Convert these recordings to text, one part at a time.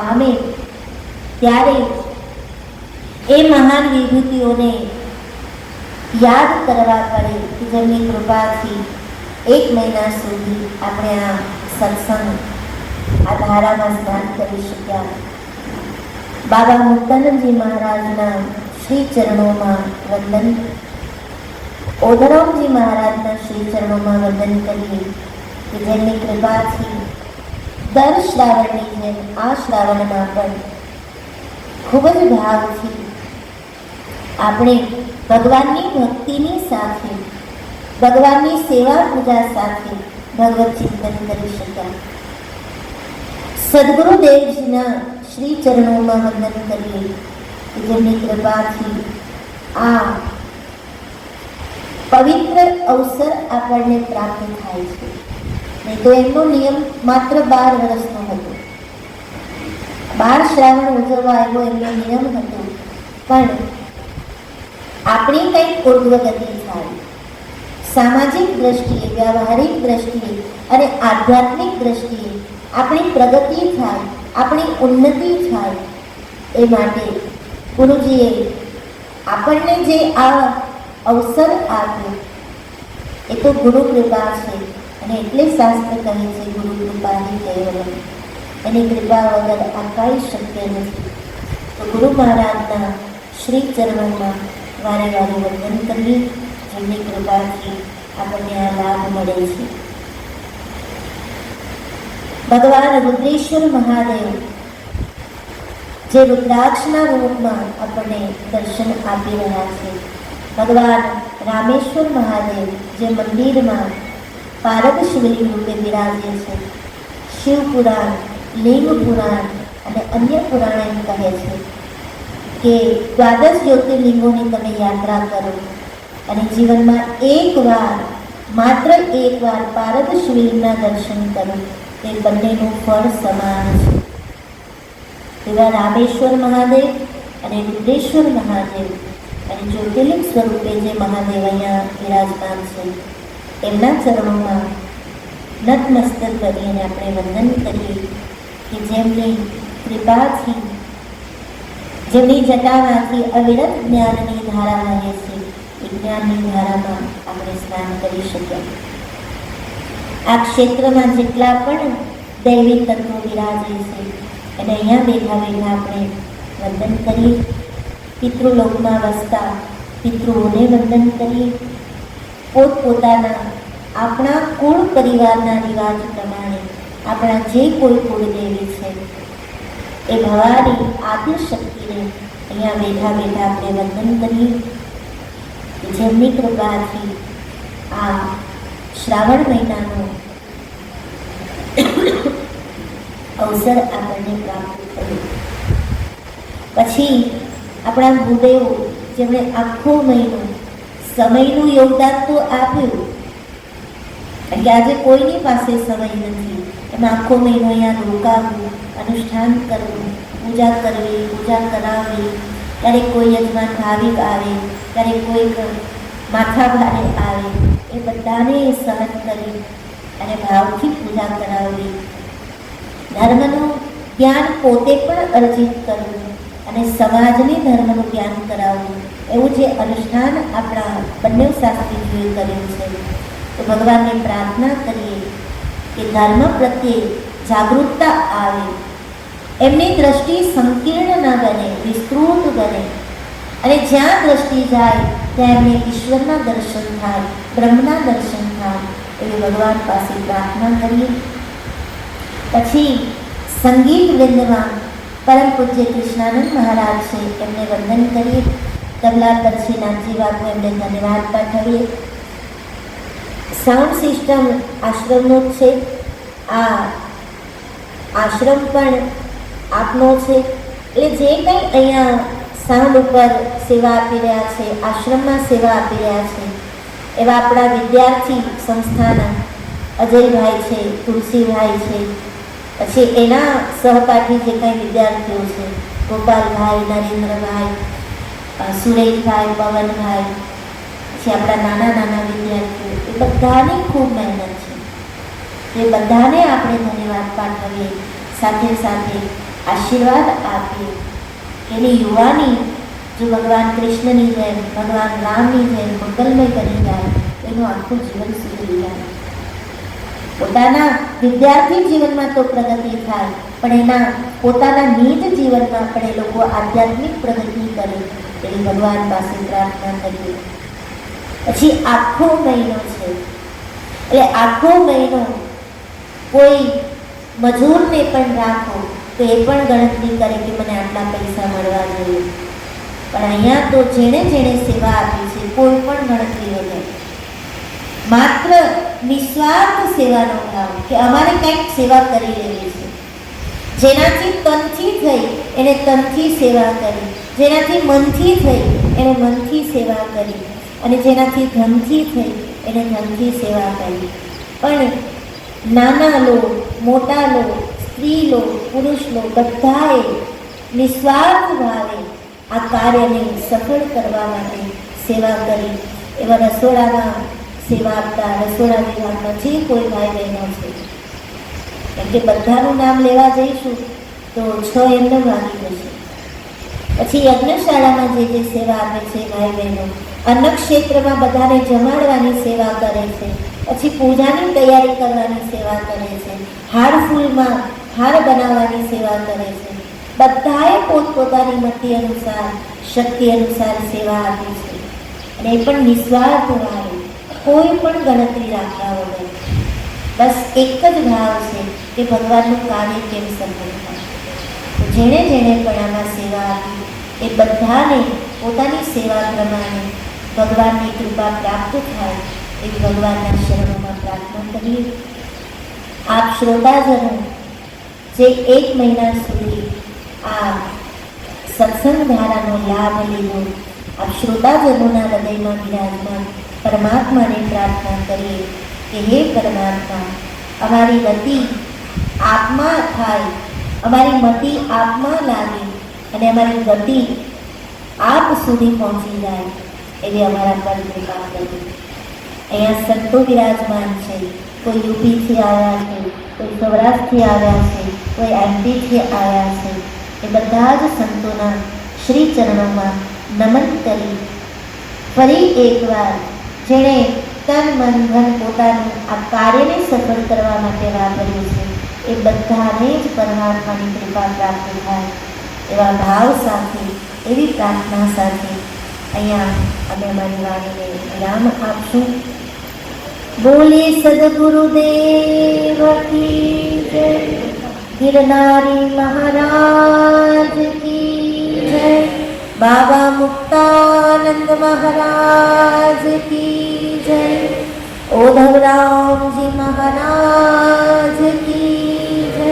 પામે ત્યારે એ મહાન વિભૂતિઓને યાદ કરવા પડે કે જેમની કૃપાથી એક મહિના સુધી આપણે આ સત્સંગ, આ ધારામાં સ્નાન કરી શક્યા. બાબા મુક્તાનંદજી મહારાજના શ્રી ચરણોમાં વંદન ઓધરામજી મહારાજના શ્રી ચરણોમાં વંદન કરીએ કે જેમની કૃપાથી દર શ્રાવણની જેમ આ શ્રાવણમાં પણ ખૂબ જ ભાવથી આપણે ભગવાનની ભક્તિની સાથે, ભગવાનની સેવા પૂજા સાથે ભગવત ચિંતન કરી શક્યા. સદગુરુદેવજીના શ્રી ચરણોમાં વંદન કરીએ જેમની કૃપાથી આ પવિત્ર અવસર આપણને પ્રાપ્ત થાય છે. તો એમનો નિયમ માત્ર બાર વર્ષનો હતો. બાર શ્રાવણ ઉજવવા આવ્યો એમનો નિયમ હતો. પણ આપણી કંઈક પૂર્વગતિ થાય સામાજિક દ્રષ્ટિએ, વ્યવહારિક દ્રષ્ટિએ અને આધ્યાત્મિક દ્રષ્ટિએ આપણી પ્રગતિ થાય, આપણી ઉન્નતિ થાય એ માટે ગુરુજીએ આપણને જે આ અવસર આપ્યો, એ તો ગુરુ કૃપા છે. અને એટલે શાસ્ત્ર કહે છે, ગુરુ કૃપાની કેવલમ એની કૃપા વગર આ કાંઈ શક્ય નથી. તો ગુરુ મહારાજના શ્રી ચરણોમાં વારે વારે વંદન કરીએ જેમની કૃપાથી આપણને આ લાભ મળે છે. ભગવાન રુદ્રેશ્વર મહાદેવ, જે રુદ્રાક્ષના રૂપમાં આપણને દર્શન આપી રહ્યા છે, ભગવાન રામેશ્વર મહાદેવ, જે મંદિરમાં પારદ શિવલિંગ રૂપે બિરાજે છે. શિવ પુરાણ, લિંગ પુરાણ અને અન્ય પુરાણ એમ કહે છે કે દ્વાદશ જ્યોતિર્લિંગોની તમે યાત્રા કરો અને જીવનમાં એકવાર માત્ર એકવાર પારદ શિવલિંગના દર્શન કરો. તે બંનેનું ફળ સમાન છે. એવા રામેશ્વર મહાદેવ અને રુદ્રેશ્વર મહાદેવ અને જ્યોતિર્લિંગ સ્વરૂપે જે મહાદેવ અહીંયા વિરાજમાન છે. એમના ચરણોમાં નતમસ્તક કરીને આપણે વંદન કરીએ કે જેમની કૃપાથી, જેમની જટામાંથી અવિરત જ્ઞાનની ધારા રહે છે, એ જ્ઞાનની ધારામાં આપણે સ્નાન કરી શકીએ. આ ક્ષેત્રમાં જેટલા પણ દૈવી તત્વો વિરાજે છે અને અહીંયા બેઠા બેઠા આપણે વંદન કરીએ. પિતૃલોકમાં વસતા પિતૃઓને વંદન કરીએ. પોતપોતાના આપણા કુળ પરિવારના રિવાજ પ્રમાણે આપણા જે કોઈ કુળદેવી છે, એ ભવાની આદિ શક્તિને અહીંયા બેઠા બેઠા આપણે વંદન કરીએ. જેમની કૃપાથી આ શ્રાવણ મહિનાનો અવસર આપણને પ્રાપ્ત થયો. પછી આપણા ગુરુદેવો જેમણે આખો મહિનો સમયનું યોગદાન તો આપ્યું. કારણ કે આજે કોઈની પાસે સમય નથી. એમાં આખો મહિનો અહીંયા રોકાવું, અનુષ્ઠાન કરવું, પૂજા કરવી, પૂજા કરાવવી. ક્યારેક કોઈ યજમાન ભાવિક આવે, ક્યારેક કોઈક માથા ભારે આવે. એ બધાને સહન કરી અને ભાવથી પૂજા કરાવવી. ધર્મનું જ્ઞાન પોતે પણ અર્જિત કરવું. અને સમાજને ધર્મનું જ્ઞાન કરાવવું. એવું જે અનુષ્ઠાન આપણા બંને શાસ્ત્રીજીઓએ કર્યું છે. તો ભગવાનને પ્રાર્થના કરીએ કે ધર્મ પ્રત્યે જાગૃતતા આવે. એમની દ્રષ્ટિ સંકીર્ણ ન બને, વિસ્તૃત બને. અને જ્યાં દ્રષ્ટિ જાય, ત્યાં એમને ઈશ્વરના દર્શન થાય, બ્રહ્મના દર્શન થાય, એવી ભગવાન પાસે પ્રાર્થના કરીએ. પછી સંગીત વૃંદમાં પરમ પૂજ્ય કૃષ્ણાનંદ મહારાજ છે એમને વંદન કરીએ. તબલા પર નામજી બાપુ એમને ધન્યવાદ પાઠવીએ. સાઉન્ડ સિસ્ટમ આશ્રમનો છે. આ આશ્રમ પણ આપનો છે. એટલે જે કંઈ અહીંયા સાઉન્ડ ઉપર સેવા આપી રહ્યા છે, આશ્રમમાં સેવા આપી રહ્યા છે, એવા આપણા વિદ્યાર્થી સંસ્થાના અજયભાઈ છે, તુલસીભાઈ છે પછી એના સહપાઠી જે કંઈ વિદ્યાર્થીઓ છે, ગોપાલભાઈ, નરેન્દ્રભાઈ સુરેશભાઈ, પવનભાઈ, પછી આપણા નાના નાના વિદ્યાર્થીઓ, એ બધાની ખૂબ મહેનત છે. એ બધાને આપણે ધન્યવાદ પાઠવીએ, સાથે સાથે આશીર્વાદ આપીએ. એની યુવાની જો ભગવાન કૃષ્ણની જેમ, ભગવાન રામની જેમ મંગલમય કરી જાય, એનું આખું જીવન સુધરી જાય. પોતાના વિદ્યાર્થી જીવનમાં તો પ્રગતિ થાય, પણ એના પોતાના નિજ જીવનમાં પણ એ લોકો આધ્યાત્મિક પ્રગતિ કરે એવી ભગવાન પાસે પ્રાર્થના કરીએ. પછી આખો મહિનો છે. એટલે આખો મહિનો કોઈ મજૂરને પણ રાખો તો એ પણ ગણતરી કરે કે મને આટલા પૈસા મળવા જોઈએ. પણ અહીંયા તો જેણે જેણે સેવા આપી છે, કોઈ પણ ગણતરી વગર. માત્ર નિસ્વાર્થ સેવાનો ભાવ કે અમારે કંઈક સેવા કરી લેવી છે. જેનાથી તનથી થઈ એને તનથી સેવા કરી. જેનાથી મનથી થઈ એને મનથી સેવા કરી. અને જેનાથી ધનથી થઈ એને ધનથી સેવા કરી. પણ નાના લો મોટા લો સ્ત્રી લો પુરુષ લો બધાએ નિસ્વાર્થ ભાવે આ કાર્યને સફળ કરવા માટે સેવા કરી. એવા રસોડામાં સેવા આપતા રસોડા વિભાગમાં જે કોઈ ભાઈ બહેનો છે, કેમ કે બધાનું નામ લેવા જઈશું તો છ એમને વાગી જશે. પછી યજ્ઞશાળામાં જે જે સેવા આપે છે ભાઈ બહેનો અન્ન ક્ષેત્રમાં બધાને જમાડવાની સેવા કરે છે, પછી પૂજાની તૈયારી કરવાની સેવા કરે છે, હાર ફૂલમાં હાર બનાવવાની સેવા કરે છે, બધાએ પોતપોતાની મતિ અનુસાર, શક્તિ અનુસાર સેવા આપી છે. અને એ પણ નિસ્વાર્થ ભાવે કોઈ પણ ગણતરી રાખ્યા વગર. બસ એક જ ભાવ છે કે ભગવાનનું કાર્ય કેમ સફળ થાય. જેણે જેણે પણ આમાં સેવા આપી, એ બધાને પોતાની સેવા પ્રમાણે ભગવાનની કૃપા પ્રાપ્ત થાય એવી ભગવાનના શરણોમાં પ્રાર્થના કરીએ. આપ શ્રોતાજનો, જે એક મહિના સુધી આ સત્સંગ ધારાનો લાભ લીધો, આપ શ્રોતાજનોના હૃદયમાં બિરાજમાન પરમાત્માને પ્રાર્થના કરીએ કે હે પરમાત્મા, અમારી ગતિ આપમાં થાય, અમારી મતિ આત્મા લાગે અને અમારી ગતિ આપ સુધી પહોંચી જાય એવી અમારા પર કૃપા કરી અહીંયા સંતો બિરાજમાન છે, કોઈ યુપીથી આવ્યા છે, કોઈ સૌરાષ્ટ્રથી આવ્યા છે, કોઈ એમપીથી આવ્યા છે, એ બધા જ સંતોના શ્રી ચરણોમાં નમન કરી ફરી એકવાર જેણે તન, મન ધન પોતાનું આ કાર્યને સફળ કરવા માટે વાપર્યું છે. એ બધાને જ પરમાત્માની કૃપા પ્રાપ્ત થાય. એવા ભાવ સાથે, એવી પ્રાર્થના સાથે અહીંયા અમે અમારી વાણીને વિરામ આપશું. બોલે સદગુરુદેવ કી જય મહારાજ કી જય. બાબા મુક્તાનંદ મહારાજ કી જય ઓધવરામજી મહારાજ કી જય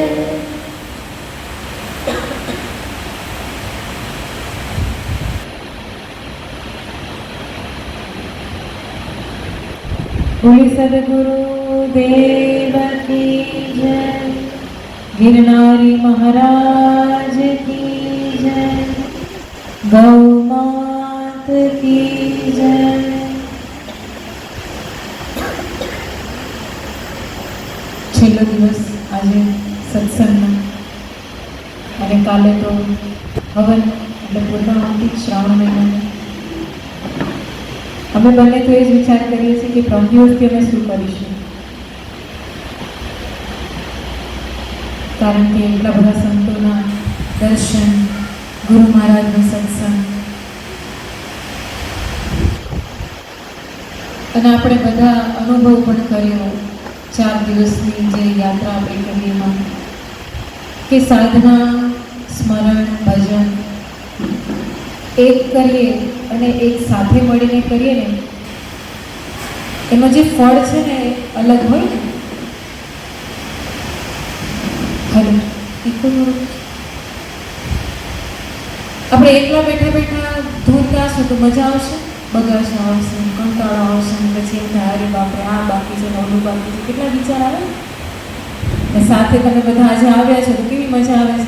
બોલી સદગુરુ દેવ કી જય ગિરનારી મહારાજ કી જય ગૌ માત કી જય છેલ્લો દિવસ આજે સત્સંગનો અને કાલે તો હવન એટલે પૂર્ણાહુતિ શ્રાવણ મહિનાની અમે બંને તો એ જ વિચાર કરીએ છીએ કે ત્રણ દિવસથી અમે શું કરીશું કારણ કે એટલા બધા સંતોના દર્શન ગુરુ મહારાજનો સત્સંગ અને આપણે બધા અનુભવ પણ કર્યો ચાર દિવસની જે યાત્રા આપણે કરી એમાં, કે સાધના, સ્મરણ, ભજન, એક કરીએ અને એક સાથે મળીને કરીએ ને, એમાં જે ફળ છે ને અલગ હોય ને ખરું. આપણે એકલા બેઠા બેઠા ધૂન ગાશું તો મજા આવશે? બગાશ આવશે, કંટાળો આવશે પછી એમ થાય, અરે બાપરે, આ બાકી છે ને બાકી છે. કેટલા વિચાર આવે ને? સાથે તમે બધા આજે આવ્યા છો તો કેવી મજા આવે છે?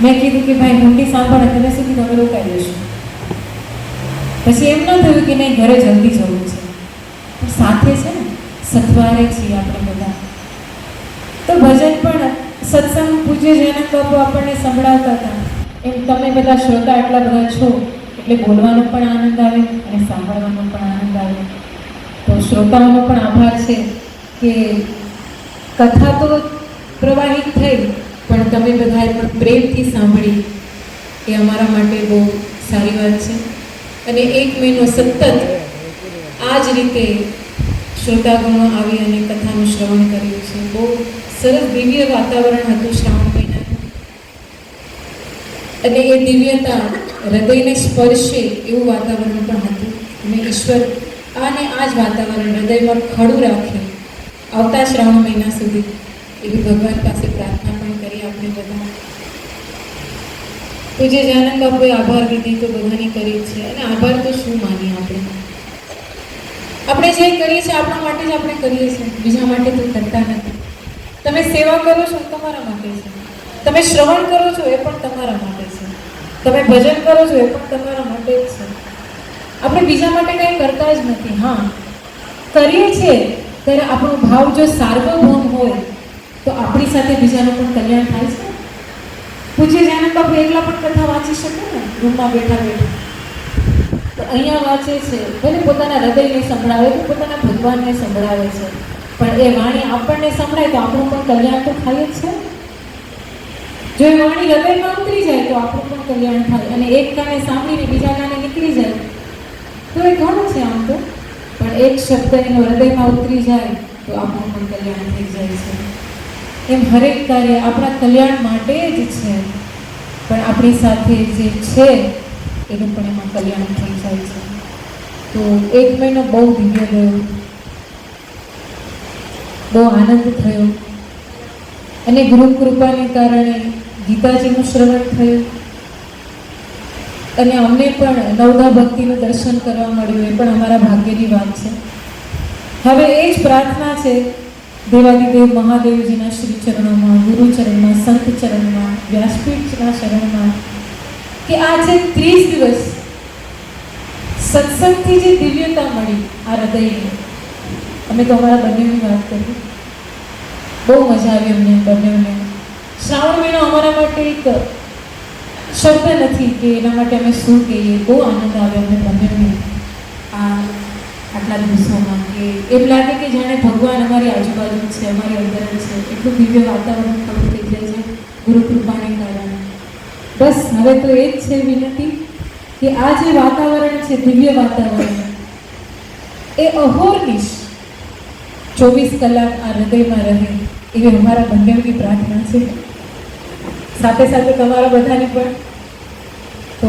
મેં કીધું કે ભાઈ હુંડી સાંભળે તમે કીધું અમે રોકાઈ જઈશું. પછી એમ ન થયું કે નહીં, ઘરે જલ્દી જવું છે. પણ સાથે છે ને, સથવારે છીએ આપણે બધા. તો ભજન પણ સત્સંગ પૂજ્ય જેના બાપુ આપણને સંભળાવતા હતા. એમ તમે બધા શ્રોતા એટલા બધા છો, એટલે બોલવાનો પણ આનંદ આવે અને સાંભળવાનો પણ આનંદ આવે. તો શ્રોતાઓનો પણ આભાર છે કે કથા તો પ્રવાહિત થઈ, પણ તમે બધાએ પણ પ્રેમથી સાંભળી એ અમારા માટે બહુ સારી વાત છે. અને એક મહિનો સતત આ જ રીતે શ્રોતાગણો આવી અને કથાનું શ્રવણ કર્યું છે. બહુ સરસ દિવ્ય વાતાવરણ હતું શ્રાવણ અને એ દિવ્યતા હૃદયને સ્પર્શે એવું વાતાવરણ પણ હતું. અને ઈશ્વર આને આ જ વાતાવરણ હૃદયમાં ખડું રાખે. આવતા શ્રાવણ મહિના સુધી એવી ભગવાન પાસે પ્રાર્થના પણ કરી આપણે બધા. પૂજ્ય જાનંદ બાપુએ આભાર વિધિ તો બધાની કરી છે. અને આભાર તો શું માનીએ આપણે? આપણે જે કરીએ છીએ આપણા માટે જ આપણે કરીએ છીએ. બીજા માટે તો કરતા નથી. તમે સેવા કરો છો તમારા માટે છે. તમે શ્રવણ કરો છો એ પણ તમારા માટે છે. તમે ભજન કરો છો એ પણ તમારા માટે જ છે. આપણે બીજા માટે કંઈ કરતા જ નથી, હા. કરીએ છીએ, ત્યારે આપણો ભાવ જો સાર્વભૌમ હોય, તો આપણી સાથે બીજાનું પણ કલ્યાણ થાય છે? પૂજ્ય જાણે બાપુ એકલા પણ કથા વાંચી શકે ને? રૂમમાં બેઠા બેઠા. તો અહીંયા વાંચે છે, ભલે પોતાના હૃદયને સંભળાવે તો પોતાના ભગવાનને સંભળાવે છે, પણ એ વાણી આપણને સંભળાય તો આપણું પણ કલ્યાણ તો થાય જ છે? જો એ વાણી હૃદયમાં ઉતરી જાય તો આપણું પણ કલ્યાણ થાય. અને એક કાને સાંભળીને બીજા કાને નીકળી જાય, તો એ ઘણું છે આમ તો. પણ એક શબ્દ એનો હૃદયમાં ઉતરી જાય તો આપણું પણ કલ્યાણ થઈ જાય છે. એમ હરેક કાર્ય આપણા કલ્યાણ માટે જ છે. પણ આપણી સાથે જે છે, એનું પણ એમાં કલ્યાણ થઈ જાય છે. તો એક મહિનો બહુ દિવ્ય ગયો બહુ આનંદ થયો. અને ગુરુ કૃપાને કારણે ગીતાજીનું શ્રવણ થયું. અને અમને પણ નવદા ભક્તિનું દર્શન કરવા મળ્યું, એ પણ અમારા ભાગ્યની વાત છે. હવે એ જ પ્રાર્થના છે, દેવાદિદેવ મહાદેવજીના શ્રી ચરણોમાં ગુરુ ચરણમાં સંત ચરણમાં વ્યાસપીઠના શરણમાં, કે આજે ત્રીસ દિવસ સત્સંગથી જે દિવ્યતા મળી આ હૃદયને. અમે તો અમારા બંનેની વાત કરી. બહુ મજા આવી અમને, બંનેને. શ્રાવણ મહિનો અમારા માટે એક શબ્દ નથી કે એના માટે અમે શું કહીએ. બહુ આનંદ આવ્યો અમને બંનેને આ આટલા દિવસોમાં કે એમ લાગે કે જાણે ભગવાન અમારી આજુબાજુ છે, અમારી અંદર છે. એટલું દિવ્ય વાતાવરણ ખબર થઈ જાય છે ગુરુ કૃપાને કારણે. બસ હવે તો એ જ છે વિનંતી કે આ જે વાતાવરણ છે, દિવ્ય વાતાવરણ, એ અહોરનિશ ચોવીસ કલાક આ હૃદયમાં રહે એવી અમારા બંનેની પ્રાર્થના છે. સાથે સાથે તમારા બધાની પણ તો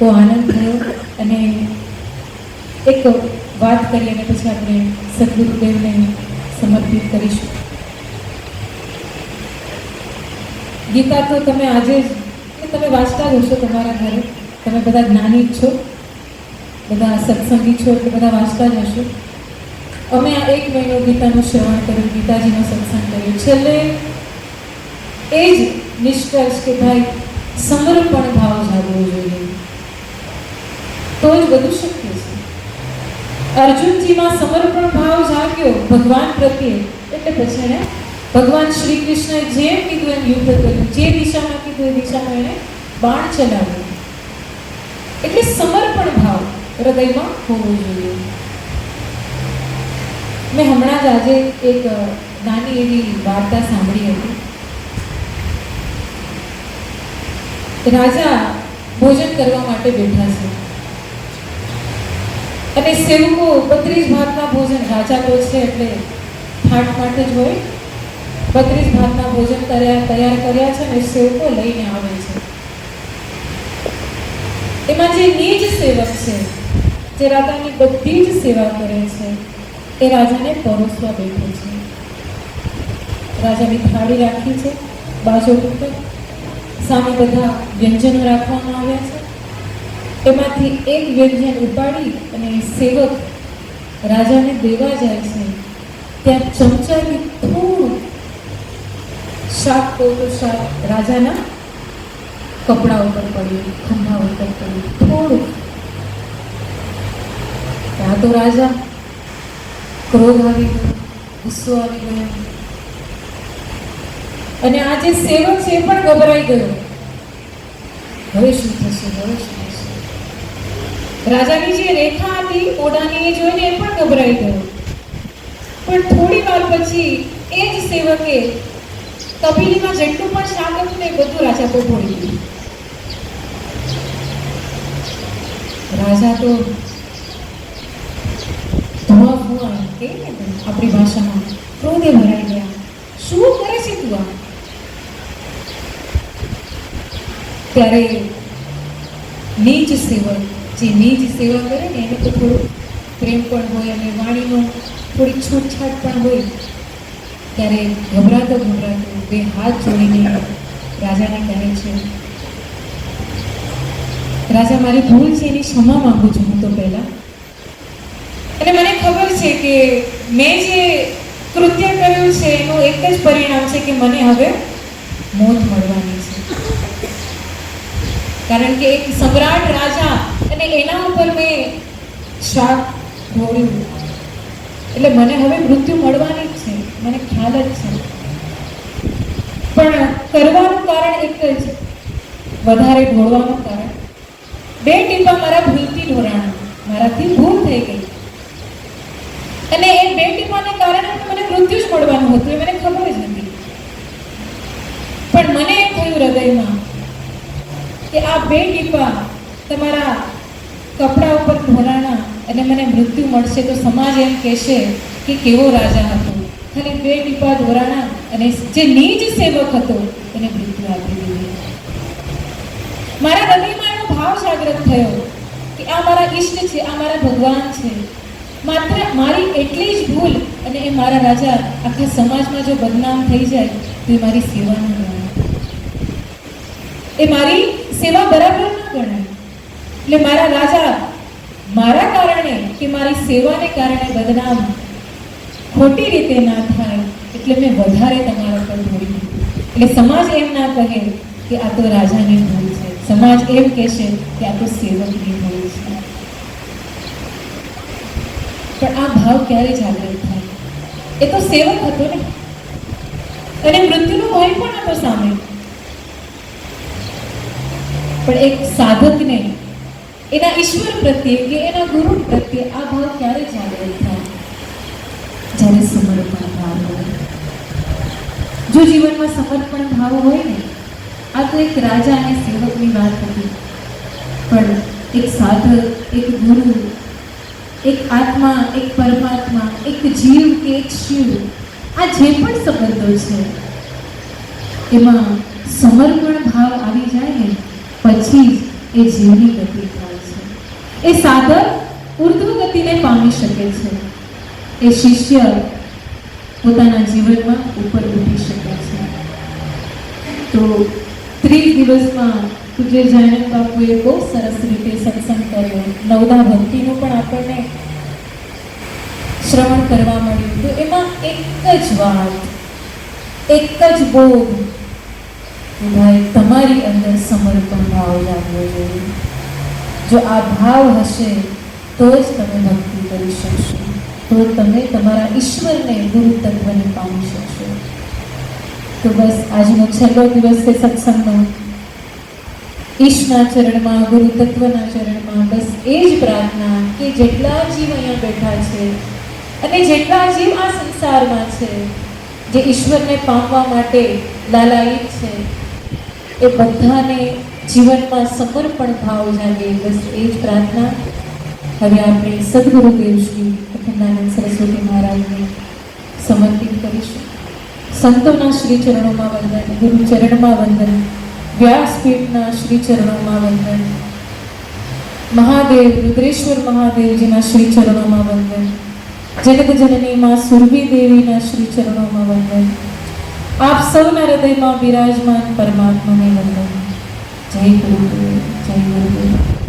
બહુ આનંદ થયો અને એક વાત કરી અને પછી આપણે સદગુરુદેવને સમર્પિત કરીશું. ગીતા તો તમે આજે જ તમે વાંચતા જ હશો તમારા ઘરે. તમે બધા જ્ઞાની છો. બધા સત્સંગી છો એટલે બધા વાંચતા જ હશો. અમે આ એક મહિનો ગીતાનું શ્રવણ કર્યું, ગીતાજીનો સત્સંગ કર્યો. છેલ્લે એ જ નિષ્કર્ષ કે ભાઈ સમર્પણ ભાવ જાગવો જોઈએ. તો જ બધું શક્ય છે. અર્જુનજીમાં સમર્પણ ભાવ જાગ્યો ભગવાન પ્રત્યે, એટલે પછી એણે ભગવાન શ્રી કૃષ્ણએ જેમ કીધું એમ યુદ્ધ કર્યું. જે દિશામાં કીધું એ દિશામાં એણે બાણ ચલાવ્યું. એટલે સમર્પણ ભાવ હૃદયમાં હોવો જોઈએ. મેં હમણાં જ આજે એક નાની એવી વાર્તા સાંભળી હતી. રાજા ભોજન કરવા માટે બેઠા છે. અને સેવકો બત્રીસ ભાતના ભોજન રાજા તો છે એટલે થાટ માટે જ હોય. બત્રીસ ભાતના ભોજન તૈયાર કર્યા છે અને સેવકો લઈને આવે છે. એમાં જે નીજ સેવક છે, જે રાજાની બધી જ સેવા કરે છે, એ રાજાને પરોસવા બેઠો છે. રાજાની થાળી રાખી છે, બાજુ ઉપર સામે બધા વ્યંજનો રાખવામાં આવ્યા છે. એમાંથી એક વ્યંજન ઉપાડી અને સેવક રાજાને દેવા જાય છે. ત્યાં ચમચાથી થોડું શાક તો શાક રાજાના કપડા ઉપર પડ્યું, ખંભા ઉપર પડ્યું, થોડું. ત્યાં તો રાજા ક્રોધ આવી ગયો, ગુસ્સો આવી ગયો. અને આ જે સેવક છે એ પણ ગભરાઈ ગયો. હવે શું થશે? હવે શું થશે? રાજાની જે રેખા હતી ઓડાની એ જોઈને એ પણ ગભરાઈ ગયો. પણ થોડી વાર પછી એ જ સેવકે તપેલીમાં જેટલું પણ શાક હતું એ બધું રાજા ઢોળી દીધું રાજા તો ધોવા ફુવા કે આપણી ભાષામાં ક્રોધે ભરાઈ ગયા. શું કરે છે તું આ? ત્યારે નીચ સેવક જે નીચ સેવા કરે ને, એને તો થોડું પ્રેમ પણ હોય અને વાણીનો થોડી છૂટછાટ પણ હોય. ત્યારે ગભરાતો ગભરાતો બે હાથ જોડીને રાજાને કહે છે, રાજા, મારી ભૂલ છે, એની ક્ષમા માંગુ છું હું તો પહેલાં. અને મને ખબર છે કે મેં જે કૃત્ય કર્યું છે, એનું એક જ પરિણામ છે કે મને હવે મોત મળવાની કારણ કે એક સમ્રાટ રાજા અને એના ઉપર મેં શાક ઢોળ્યું એટલે મને હવે મૃત્યુ મળવાની જ છે. મને ખ્યાલ જ છે. પણ કરવાનું કારણ એક જ વધારે ઢોળવાનું કારણ. બે ટીપા મારા ભૂલથી ઢોરાણા મારાથી ભૂલ થઈ ગઈ. અને એ બે ટીપાને કારણે મને મૃત્યુ જ મળવાનું હતું. એ મને ખબર જ હતી પણ મને એમ થયું હૃદયમાં કે આ બે ટીપા તમારા કપડા ઉપર ધોરાણા અને મને મૃત્યુ મળશે તો સમાજ એમ કહેશે કે કેવો રાજા હતો. ખાલી બે ટીપા ધોરાણા અને જે નીચ સેવક હતો, એને મૃત્યુ આપી દીધું. મારા હૃદયમાં એનો ભાવ જાગૃત થયો કે આ મારા ઈષ્ટ છે, આ મારા ભગવાન છે. માત્ર મારી એટલી જ ભૂલ અને એ મારા રાજા આખા સમાજમાં જો બદનામ થઈ જાય તો એ મારી સેવાનું એ મારી સેવા બરાબર ન ગણાય એટલે મારા રાજા, મારા કારણે કે મારી સેવાને કારણે બદનામ ખોટી રીતે ના થાય, એટલે મેં વધારે તમારા પર ઢોળી એટલે સમાજ એમ ના કહે કે આ તો રાજાની ભૂલ છે. સમાજ એમ કહેશે કે આ તો સેવકની ભૂલ છે. પણ આ ભાવ ક્યારે જાગૃત થાય? એ તો સેવક હતો ને. અને મૃત્યુનો ભય પણ હતો સામે. પણ એક સાધકને એના ઈશ્વર પ્રત્યે કે એના ગુરુ પ્રત્યે આ ભાવ ક્યારે જાગૃત થાય? જ્યારે સમર્પણ ભાવ હોય. જો જીવનમાં સમર્પણ ભાવ હોય ને, આ તો એક રાજા અને સેવકની વાત હતી. પણ એક સાધક, એક ગુરુ, એક આત્મા, એક પરમાત્મા, એક જીવ કે એક શિવ, આ જે પણ સંબંધો છે, એમાં સમર્પણ ભાવ આવી જાય ને પછી જ એ જીવની ગતિ થાય છે. એ સાધક ઉર્ધ્વ ગતિને પામી શકે છે. એ શિષ્ય પોતાના જીવનમાં ઉપર ઉઠી શકે છે. તો ત્રીસ દિવસમાં પૂજ્ય જૈન બાપુએ બહુ સરસ રીતે સત્સંગ કર્યો. નવદા ભક્તિનું પણ આપણને શ્રવણ કરવા મળ્યું તો એમાં એક જ વાત, એક જ બોધ કે ભાઈ તમારી અંદર સમર્પણ ભાવ લાગવો જોઈએ જો આ ભાવ હશે, તો જ તમે ભક્તિ કરી શકશો. તો તમે તમારા ઈશ્વરને ગુરુ તત્વને પામી શકશો. તો બસ, આજનો છેલ્લો દિવસ છે સત્સંગનો. ઈશના ચરણમાં, ગુરુ તત્વના ચરણમાં બસ એ જ પ્રાર્થના કે જેટલા જીવ અહીંયા બેઠા છે અને જેટલા જીવ આ સંસારમાં છે, જે ઈશ્વરને પામવા માટે લાલાયિત છે એ બધાને જીવનમાં સમર્પણ ભાવ જાગે. બસ એ જ પ્રાર્થના. હવે આપણે સદગુરુદેવ શ્રી અખંડાનંદ સરસ્વતી મહારાજને સમર્પિત કરીશું. સંતોના શ્રી ચરણોમાં વંદન ગુરુ ચરણમાં વંદન, વ્યાસપીઠના શ્રી ચરણોમાં વંદન, મહાદેવ, રુદ્રેશ્વર મહાદેવજીના શ્રી ચરણોમાં વંદન જગત જનની માં સુરભી દેવીના શ્રી ચરણોમાં વંદન આપ સૌના હૃદયમાં બિરાજમાન પરમાત્માને વંદન. જય ગુરુદેવ જય ગુરુદેવ.